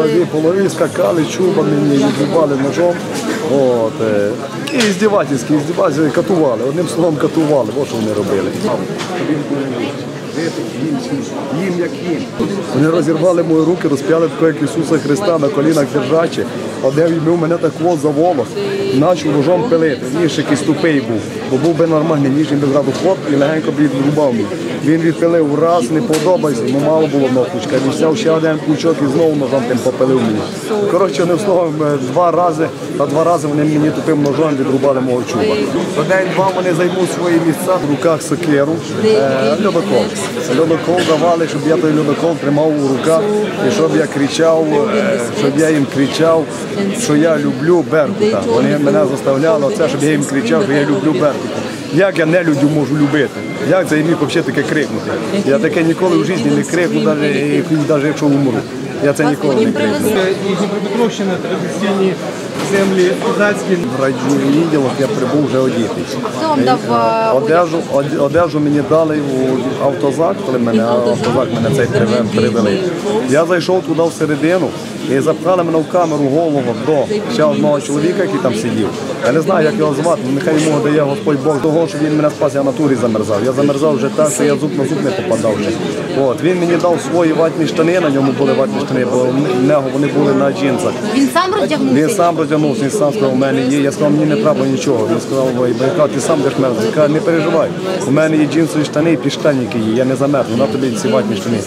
Дві полові скакали, чубами мені відбивали ножом. От, е, і здівательські, здівательські, катували. Одним словом катували, от що вони робили. Вони розірвали мої руки, розп'яли як Ісуса Христа на колінах держачи. Один візьмив мене так вот за волос, почав ножом пилити. Ніж якийсь тупий був, бо був би нормальний ніж, він би зразу хлоп і легенько б відрубав мій. Він відпилив раз, не подобається, йому мало було ногучка. Він взяв ще один пучок і знову ножом тим попилив мені. Коротше, одним словом, е, два рази, та два рази вони мені тупим ножом відрубали мого чуба. День-два вони займуть свої місця в руках сокиру, е, льодокол. Льодокол давали, щоб я той льодокол тримав у руках і щоб я кричав, е, щоб я їм кричав, що я люблю Беркута. Вони мене заставляли, оце, щоб я їм кричав, що я люблю Беркута. Як я нелюдю можу любити? Як це я міг взагалі таке крикнути? Я таке ніколи в житті не крикну, навіть, якщо умру. Я це ніколи не крикну. і Дніпропетровщина традиційні землі козацькі. В радіовідділок я прибув вже одітий. Хто вам дав е, Одежу, одежу мені дали у автозак, коли мене автозак мене цей приве- привели. Я зайшов туди всередину і запхали мене в камеру голову до ще одного чоловіка, який там сидів. Я не знаю, як його звати, нехай йому дає Господь Бог того, що він мене спас, я в натурі замерзав. Я замерзав вже так, що я зуб на зуб не попадав. вже. От, він мені дав свої ватні штани, на ньому були ватні штани, бо в нього вони були на джинсах. Він сам розтягнувся? Він сам розтягнувся, він сам сказав, у мене є. Я сказав, мені не треба нічого. Він сказав, бо ти сам будеш мерзнути. Я не переживай. У мене є джинсові штани і підштанники є, я не замерзну, на тобі ці ватні штани.